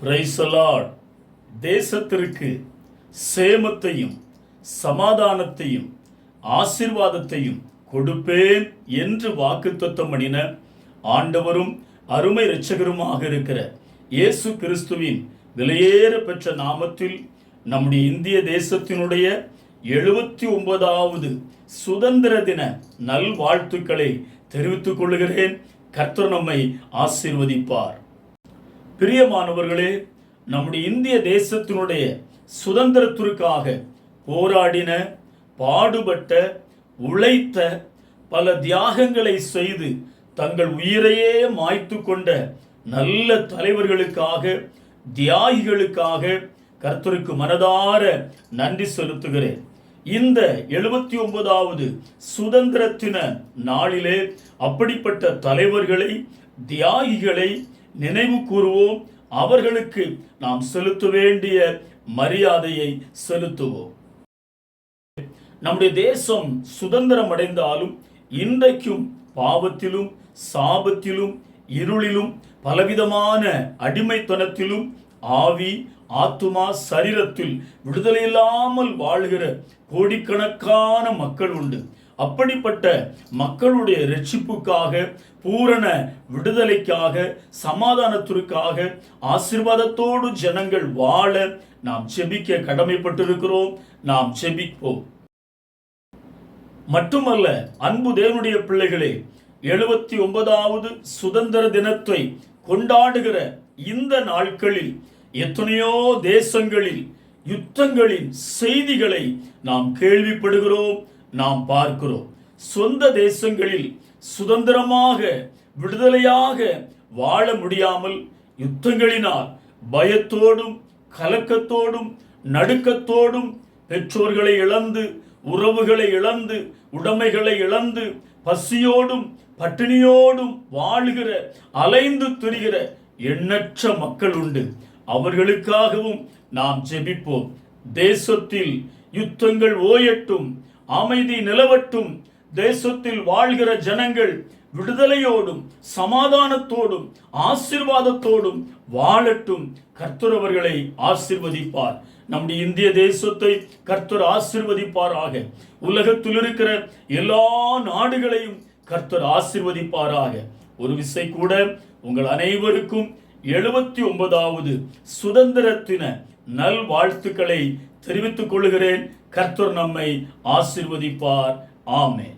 பிரைசலாட் தேசத்திற்கு சேமத்தையும் சமாதானத்தையும் ஆசீர்வாதத்தையும் கொடுப்பேன் என்று வாக்குத்தத்தம் பண்ணின ஆண்டவரும் அருமை இரட்சகருமாக இருக்கிற இயேசு கிறிஸ்துவின் விலையேற பெற்ற நாமத்தில் நம்முடைய இந்திய தேசத்தினுடைய எழுபத்தி ஒன்பதாவது சுதந்திர தின நல்வாழ்த்துக்களை தெரிவித்துக் கொள்கிறேன். கர்த்தர் நம்மை ஆசிர்வதிப்பார். பிரியமானவர்களே நம்முடைய இந்திய தேசத்தினுடைய சுதந்திரத்திற்காக போராடின பாடுபட்ட உழைத்த பல தியாகங்களை செய்து தங்கள் உயிரையே மாய்த்து கொண்ட நல்ல தலைவர்களுக்காக தியாகிகளுக்காக கர்த்தருக்கு மனதார நன்றி செலுத்துகிறேன். இந்த எழுபத்தி ஒன்பதாவது சுதந்திரத்தின நாளிலே அப்படிப்பட்ட தலைவர்களை தியாகிகளை நினைவு கூறுவோம் அவர்களுக்கு நாம் செலுத்த வேண்டிய மரியாதையை செலுத்துவோம். நம்முடைய தேசம் சுதந்திரம் அடைந்தாலும் இன்றைக்கும் பாவத்திலும் சாபத்திலும் இருளிலும் பலவிதமான அடிமைத்தனத்திலும் ஆவி ஆத்துமா சரீரத்தில் விடுதலை இல்லாமல் வாழ்கிற கோடிக்கணக்கான மக்கள் உண்டு. அப்படிப்பட்ட மக்களுடைய ரட்சிப்புக்காக பூரண விடுதலைக்காக சமாதானத்திற்காக ஆசீர்வாதத்தோடு ஜனங்கள் வாழ நாம் செபிக்க கடமைப்பட்டிருக்கிறோம். நாம் செபிப்போம் மட்டுமல்ல அன்பு தேவனுடைய பிள்ளைகளே எழுபத்தி ஒன்பதாவது சுதந்திர தினத்தை கொண்டாடுகிற இந்த நாட்களில் எத்தனையோ தேசங்களில் யுத்தங்களின் செய்திகளை நாம் கேள்விப்படுகிறோம். நாம் பார்க்கிறோம். சொந்த தேசங்களில் சுதந்திரமாக விடுதலையாக வாழ முடியாமல் யுத்தங்களினால் பயத்தோடும் கலக்கத்தோடும் நடுக்கத்தோடும் பெற்றோர்களை இழந்து உறவுகளை இழந்து உடைமைகளை இழந்து பசியோடும் பட்டினியோடும் வாழுகிற அலைந்து திரிகிற எண்ணற்ற மக்கள் உண்டு. அவர்களுக்காகவும் நாம் ஜெபிப்போம். தேசத்தில் யுத்தங்கள் ஓயட்டும். அமைதி நிலவட்டும் தேசத்தில் வாழ்கிற ஜனங்கள் விடுதலையோடும் சமாதானத்தோடும் ஆசீர்வாதத்தோடும் வாழட்டும். கர்த்தர் அவர்களை ஆசீர்வதிப்பார். நம்முடைய இந்திய தேசத்தை கர்த்தர் ஆசிர்வதிப்பாராக. உலகத்தில் இருக்கிற எல்லா நாடுகளையும் கர்த்தர் ஆசிர்வதிப்பாராக. ஒரு விசை கூட உங்கள் அனைவருக்கும் எழுபத்தி ஒன்பதாவது சுதந்திரத்தின நல் வாழ்த்துக்களை தெரிவித்துக் கொள்கிறேன் கர்த்தர் நம்மை ஆசீர்வதிப்பார். ஆமே